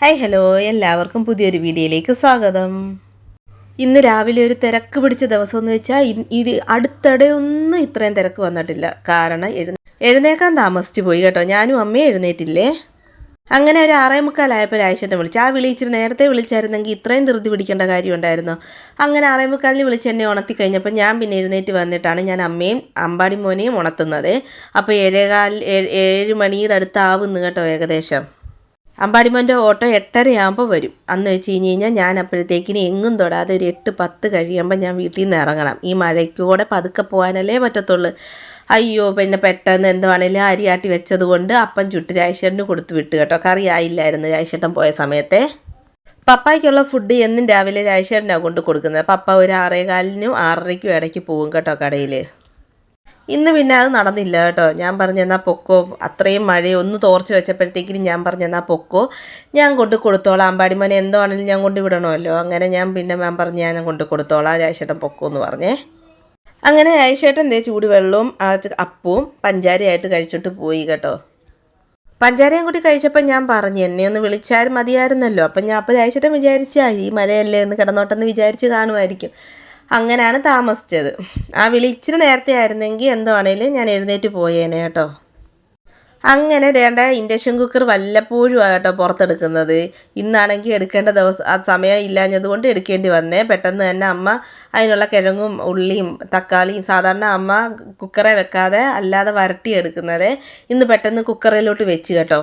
Hi hello എല്ലാവർക്കും പുതിയൊരു വീഡിയോയിലേക്ക് സ്വാഗതം. ഇന്ന് രാവിലെ ഒരു തിരക്ക് പിടിച്ച ദിവസം എന്ന് വെച്ചാൽ ഇത് അടുത്തിടെ ഒന്നും ഇത്രയും തിരക്ക് വന്നിട്ടില്ല. കാരണം എഴുന്ന എഴുന്നേക്കാൻ താമസിച്ചു പോയി കേട്ടോ. ഞാനും അമ്മയും എഴുന്നേറ്റില്ലേ? അങ്ങനെ ഒരു ആറേ മുക്കാലായപ്പോൾ രാജേട്ടൻ വിളിച്ചു. ആ വിളിച്ചിട്ട് നേരത്തെ വിളിച്ചായിരുന്നെങ്കിൽ ഇത്രയും ധൃതി പിടിക്കേണ്ട കാര്യം ഉണ്ടായിരുന്നോ. അങ്ങനെ ആറേ മുക്കാലിന് വിളിച്ച് എന്നെ ഉണർത്തി കഴിഞ്ഞപ്പോൾ ഞാൻ പിന്നെ എഴുന്നേറ്റ് വന്നിട്ടാണ് ഞാൻ അമ്മയും അമ്പാടി മോനെയും ഉണർത്തുന്നത്. അപ്പോൾ ഏഴേകാൽ ഏഴ് ഏഴ് മണിയുടെ അടുത്താവുന്നു കേട്ടോ ഏകദേശം. അമ്പാടിമോന്റെ ഓട്ടോ എട്ടരയാകുമ്പോൾ വരും. അന്ന് വെച്ച് കഴിഞ്ഞ് കഴിഞ്ഞാൽ ഞാൻ അപ്പോഴത്തേക്കിന് എങ്ങും തൊടാതെ ഒരു എട്ട് പത്ത് കഴിയുമ്പോൾ ഞാൻ വീട്ടിൽ നിന്ന് ഇറങ്ങണം. ഈ മഴയ്ക്കൂടെ പതുക്കെ പോകാനല്ലേ പറ്റത്തുള്ളൂ. അയ്യോ പിന്നെ പെട്ടെന്ന് എന്തുവാണേലും അരി ആട്ടി വെച്ചത് കൊണ്ട് അപ്പം ചുട്ട് രാജേഷേട്ടന് കൊടുത്തു വിട്ടു കേട്ടോ. കറി ആയില്ലായിരുന്നു രാജേഷേട്ടൻ പോയ സമയത്തെ. പപ്പായ്ക്കുള്ള ഫുഡ് എന്നും രാവിലെ രാജേഷേട്ടനാണ് കൊണ്ട് കൊടുക്കുന്നത്. പപ്പ ഒരു ആറേകാലിനും ആറരയ്ക്കും ഇടയ്ക്ക് പോകും കേട്ടോ കടയിൽ ഇന്ന് പിന്നെ അത് നടന്നില്ല കേട്ടോ. ഞാൻ പറഞ്ഞെന്നാൽ പൊക്കോ. അത്രയും മഴ ഒന്ന് തോർച്ച വെച്ചപ്പോഴത്തേക്കിനും ഞാൻ പറഞ്ഞെന്നാൽ പൊക്കോ. ഞാൻ കൊണ്ട് കൊടുത്തോളാം. അമ്പാടിമോനെ എന്തോ ആണെങ്കിലും ഞാൻ കൊണ്ട് വിടണമല്ലോ. അങ്ങനെ ഞാൻ പിന്നെ മാം പറഞ്ഞ് ഞാൻ കൊണ്ട് കൊടുത്തോളാം. ജയശേട്ടൻ പൊക്കോ എന്ന് പറഞ്ഞേ. അങ്ങനെ ജയശേട്ടൻ ദേ ചൂടുവെള്ളവും അപ്പവും പഞ്ചാരയായിട്ട് കഴിച്ചിട്ട് പോയി കേട്ടോ. പഞ്ചാരയും കൂടി കഴിച്ചപ്പോൾ ഞാൻ പറഞ്ഞു എന്നെ ഒന്ന് വിളിച്ചാൽ മതിയായിരുന്നല്ലോ. അപ്പം ഞാൻ അപ്പോൾ ജയശേട്ടൻ വിചാരിച്ചാൽ ഈ മഴയല്ലേ എന്ന് കിടന്നോട്ടെന്ന് വിചാരിച്ച് കാണുമായിരിക്കും. അങ്ങനെയാണ് താമസിച്ചത്. ആ വിളി ഇച്ചിരി നേരത്തെ ആയിരുന്നെങ്കിൽ എന്തുവാണേലും ഞാൻ എഴുന്നേറ്റ് പോയേനെ കേട്ടോ. അങ്ങനെ വേണ്ട ഇൻഡക്ഷൻ കുക്കർ വല്ലപ്പോഴും ആ കേട്ടോ പുറത്തെടുക്കുന്നത്. ഇന്നാണെങ്കിൽ എടുക്കേണ്ട ദിവസം ആ സമയം ഇല്ലാഞ്ഞത് കൊണ്ട് എടുക്കേണ്ടി വന്നേ. പെട്ടെന്ന് തന്നെ അമ്മ അതിനുള്ള കിഴങ്ങും ഉള്ളിയും തക്കാളിയും സാധാരണ അമ്മ കുക്കറെ വെക്കാതെ അല്ലാതെ വരട്ടി എടുക്കുന്നത് ഇന്ന് പെട്ടെന്ന് കുക്കറിലോട്ട് വെച്ച് കേട്ടോ.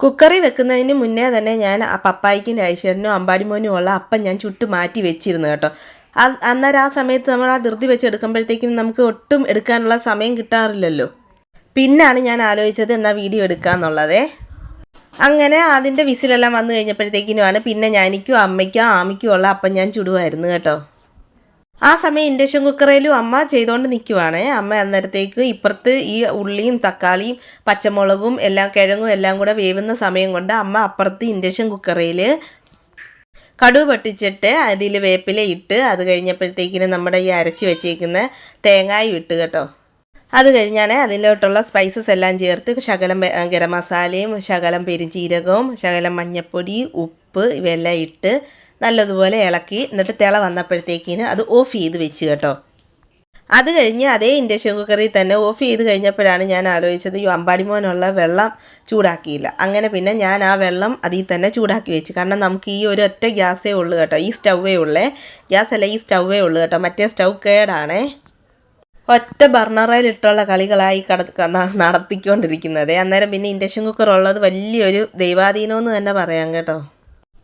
കുക്കറി വെക്കുന്നതിന് മുന്നേ തന്നെ ഞാൻ പപ്പായ്ക്കും രാജേഷനും അമ്പാടിമോനും ഉള്ള അപ്പം ഞാൻ ചുട്ട് മാറ്റി വെച്ചിരുന്നു കേട്ടോ. അന്നേരം ആ സമയത്ത് നമ്മൾ ആ ധൃതി വെച്ച് എടുക്കുമ്പോഴത്തേക്കും നമുക്ക് ഒട്ടും എടുക്കാനുള്ള സമയം കിട്ടാറില്ലല്ലോ. പിന്നാണ് ഞാൻ ആലോചിച്ചത് എന്നാൽ വീഡിയോ എടുക്കാന്നുള്ളതേ അങ്ങനെ അതിന്റെ വിസിലെല്ലാം വന്നു കഴിഞ്ഞപ്പോഴത്തേക്കിനുമാണ് പിന്നെ ഞാനിക്കും അമ്മയ്ക്കും ആമിക്കും ഉള്ള അപ്പം ഞാൻ ചുടുവായിരുന്നു കേട്ടോ. ആ സമയം ഇൻഡക്ഷൻ കുക്കറിലും അമ്മ ചെയ്തുകൊണ്ട് നിൽക്കുവാണേ അമ്മ അന്നേരത്തേക്ക് ഇപ്പുറത്ത് ഈ ഉള്ളിയും തക്കാളിയും പച്ചമുളകും എല്ലാം കിഴങ്ങും എല്ലാം കൂടെ വേവുന്ന സമയം കൊണ്ട് അമ്മ അപ്പുറത്ത് ഇൻഡക്ഷൻ കുക്കറിൽ കടുവ് പൊട്ടിച്ചിട്ട് അതിൽ വേപ്പില ഇട്ട് അത് കഴിഞ്ഞപ്പോഴത്തേക്കിന് നമ്മുടെ ഈ അരച്ച് വെച്ചേക്കുന്ന തേങ്ങായും ഇട്ട് കേട്ടോ. അത് കഴിഞ്ഞാണ് അതിലോട്ടുള്ള സ്പൈസസ് എല്ലാം ചേർത്ത് ശകലം ഗരം മസാലയും ശകലം പെരുംജീരകവും ശകലം മഞ്ഞൾപ്പൊടി ഉപ്പ് ഇവയെല്ലാം ഇട്ട് നല്ലതുപോലെ ഇളക്കി എന്നിട്ട് തിള വന്നപ്പോഴത്തേക്കിന് അത് ഓഫ് ചെയ്ത് വെച്ച് കേട്ടോ. അത് കഴിഞ്ഞ് അതേ ഇൻഡക്ഷൻ കുക്കറിൽ തന്നെ ഓഫ് ചെയ്ത് കഴിഞ്ഞപ്പോഴാണ് ഞാൻ ആലോചിച്ചത് ഈ അമ്പാടിമോനുള്ള വെള്ളം ചൂടാക്കിയില്ല. അങ്ങനെ പിന്നെ ഞാൻ ആ വെള്ളം അതിൽ തന്നെ ചൂടാക്കി വെച്ച്. കാരണം നമുക്ക് ഈ ഒരു ഒറ്റ ഗ്യാസേ ഉള്ളൂ കേട്ടോ ഈ സ്റ്റൗവേ ഉള്ളേ. ഗ്യാസ് അല്ല ഈ സ്റ്റൗവേ ഉള്ളൂ കേട്ടോ. മറ്റേ സ്റ്റൗ കേടാണേ. ഒറ്റ ബർണറയിലിട്ടുള്ള കളികളായി കട നടത്തിക്കൊണ്ടിരിക്കുന്നത്. അന്നേരം പിന്നെ ഇൻഡക്ഷൻ കുക്കർ ഉള്ളത് വലിയൊരു ദൈവാധീനം എന്ന് തന്നെ പറയാം കേട്ടോ.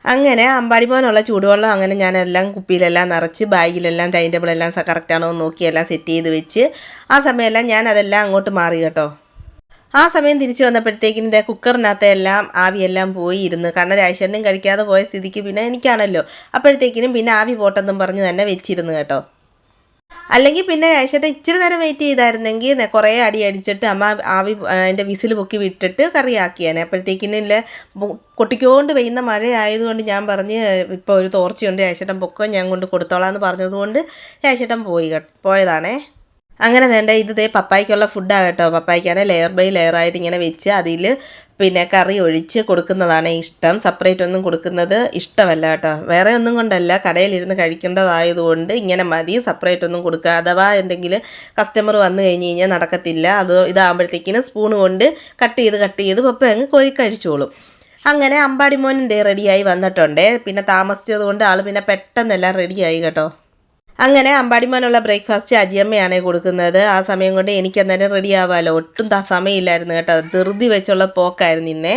അങ്ങനെ അമ്പാടി പോകാനുള്ള ചൂടുവെള്ളം അങ്ങനെ ഞാനെല്ലാം കുപ്പിയിലെല്ലാം നിറച്ച് ബാഗിലെല്ലാം ടൈം ടേബിളെല്ലാം കറക്റ്റാണോ എന്ന് നോക്കി എല്ലാം സെറ്റ് ചെയ്ത് വെച്ച് ആ സമയമെല്ലാം ഞാൻ അതെല്ലാം അങ്ങോട്ട് മാറി കേട്ടോ. ആ സമയം തിരിച്ചു വന്നപ്പോഴത്തേക്കും ഇതേ കുക്കറിനകത്തെ എല്ലാം ആവിയെല്ലാം പോയി ഇരുന്ന്. കാരണം രാജേഷനും കഴിക്കാതെ പോയ സ്ഥിതിക്ക് പിന്നെ എനിക്കാണല്ലോ. അപ്പോഴത്തേക്കിനും പിന്നെ ആവി പോട്ടെന്നും പറഞ്ഞ് തന്നെ വെച്ചിരുന്നു കേട്ടോ. അല്ലെങ്കിൽ പിന്നെ ചേട്ടൻ ഇച്ചിരി നേരം വെയിറ്റ് ചെയ്തായിരുന്നെങ്കിൽ കുറേ അടി അടിച്ചിട്ട് അമ്മ ആവി അതിന്റെ വിസിൽ പൊക്കി വിട്ടിട്ട് കറിയാക്കിയേനെ. അപ്പോഴത്തേക്കിനില്ല കൊട്ടിക്കോണ്ട് പെയ്യുന്ന മഴ ആയതുകൊണ്ട് ഞാൻ പറഞ്ഞ് ഇപ്പോൾ ഒരു തോർച്ചയുണ്ട് രാജേട്ടൻ പൊക്കോ ഞാൻ കൊണ്ട് കൊടുത്തോളാം എന്ന് പറഞ്ഞതുകൊണ്ട് രാജേട്ടൻ പോയി പോയതാണേ. അങ്ങനെ വേണ്ട ഇത് ദേ പപ്പായ്ക്കുള്ള ഫുഡാണ് കേട്ടോ. പപ്പായ്ക്കാണ് ലെയർ ബൈ ലെയർ ആയിട്ട് ഇങ്ങനെ വെച്ച് അതിൽ പിന്നെ കറി ഒഴിച്ച് കൊടുക്കുന്നതാണ് ഇഷ്ടം. സെപ്പറേറ്റ് ഒന്നും കൊടുക്കുന്നത് ഇഷ്ടമല്ല കേട്ടോ. വേറെ ഒന്നും കൊണ്ടല്ല. കടയിലിരുന്ന് കഴിക്കേണ്ടതായതുകൊണ്ട് ഇങ്ങനെ മതി. സെപ്പറേറ്റ് ഒന്നും കൊടുക്കുക അഥവാ എന്തെങ്കിലും കസ്റ്റമർ വന്നു കഴിഞ്ഞ് കഴിഞ്ഞാൽ നടക്കത്തില്ല. അത് ഇതാകുമ്പോഴത്തേക്കിന് സ്പൂൺ കൊണ്ട് കട്ട് ചെയ്ത് കട്ട് ചെയ്ത് പപ്പ അങ്ങ് കോരി കഴിച്ചോളും. അങ്ങനെ അമ്പാടിമോനും ദേ റെഡിയായി വന്നിട്ടുണ്ട്. പിന്നെ താമസിച്ചത് കൊണ്ട് ആൾ പിന്നെ പെട്ടെന്നെല്ലാം റെഡിയായി കേട്ടോ. അങ്ങനെ അമ്പാടിമാനുള്ള ബ്രേക്ക്ഫാസ്റ്റ് അജിയമ്മയാണ് കൊടുക്കുന്നത്. ആ സമയം കൊണ്ട് എനിക്ക് അന്നേരം റെഡി ആവാമല്ലോ ഒട്ടും സമയമില്ലായിരുന്നു കേട്ടോ. ധൃതി വെച്ചുള്ള പോക്കായിരുന്നു ഇന്നേ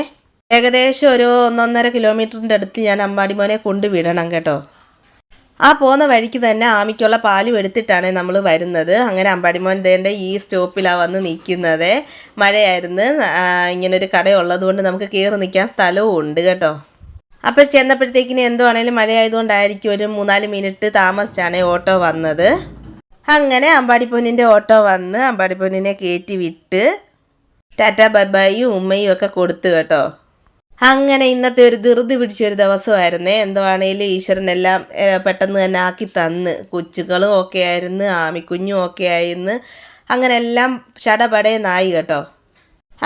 ഏകദേശം ഒരു ഒന്നൊന്നര കിലോമീറ്ററിന്റെ അടുത്ത് ഞാൻ അമ്പാടിമോനെ കൊണ്ടുവിടണം കേട്ടോ. ആ പോകുന്ന വഴിക്ക് തന്നെ ആമിക്കുള്ള പാലും എടുത്തിട്ടാണ് നമ്മൾ വരുന്നത്. അങ്ങനെ അമ്പാടിമോൻ ദേന്റെ ഈ സ്റ്റോപ്പിലാണ് വന്ന് നിൽക്കുന്നത്. മഴയായിരുന്നു. ഇങ്ങനൊരു കടയുള്ളത് കൊണ്ട് നമുക്ക് കയറി നിൽക്കാൻ സ്ഥലവും ഉണ്ട് കേട്ടോ. അപ്പോൾ ചെന്നപ്പോഴത്തേക്കിന് എന്തോ ആണെങ്കിലും മഴയായതുകൊണ്ടായിരിക്കും ഒരു മൂന്നാൽ മിനിറ്റ് താമസിച്ചാണ് ഓട്ടോ വന്നത്. അങ്ങനെ അമ്പാടിപ്പൊന്നിന്റെ ഓട്ടോ വന്ന് അമ്പാടിപ്പൊന്നിനെ കയറ്റി വിട്ട് ടാറ്റ ബബായും ഉമ്മയും ഒക്കെ കൊടുത്തു കേട്ടോ. അങ്ങനെ ഇന്നത്തെ ഒരു ധൃതി പിടിച്ചൊരു ദിവസമായിരുന്നേ. എന്തോ ആണെങ്കിലും ഈശ്വരനെല്ലാം പെട്ടെന്ന് തന്നെ ആക്കി തന്ന്. കൊച്ചുകളും ഒക്കെ ആയിരുന്നു ആമിക്കുഞ്ഞും ഒക്കെ ആയിരുന്നു. അങ്ങനെ എല്ലാം ചടപടയെന്നായി കേട്ടോ.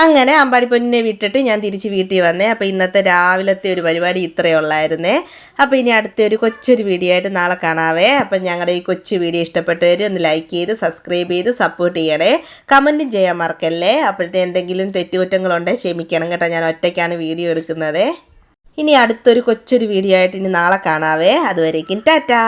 അങ്ങനെ അമ്പാടി പൊന്നിനെ വിട്ടിട്ട് ഞാൻ തിരിച്ച് വീട്ടിൽ വന്നേ. അപ്പോൾ ഇന്നത്തെ രാവിലത്തെ ഒരു പരിപാടി ഇത്രയേ ഉള്ളായിരുന്നേ. അപ്പോൾ ഇനി അടുത്ത ഒരു കൊച്ചൊരു വീഡിയോ ആയിട്ട് നാളെ കാണാവേ. അപ്പം ഞങ്ങളുടെ ഈ കൊച്ചു വീഡിയോ ഇഷ്ടപ്പെട്ടവർ ഒന്ന് ലൈക്ക് ചെയ്ത് സബ്സ്ക്രൈബ് ചെയ്ത് സപ്പോർട്ട് ചെയ്യണേ. കമന്റും ചെയ്യാൻ മറക്കല്ലേ? അപ്പോഴത്തെ എന്തെങ്കിലും തെറ്റുകുറ്റങ്ങളുണ്ടെങ്കിൽ ക്ഷമിക്കണം കേട്ടോ. ഞാൻ ഒറ്റയ്ക്കാണ് വീഡിയോ എടുക്കുന്നത്. ഇനി അടുത്തൊരു കൊച്ചൊരു വീഡിയോ ആയിട്ട് ഇനി നാളെ കാണാവേ. അതുവരേക്കും ടാറ്റാ.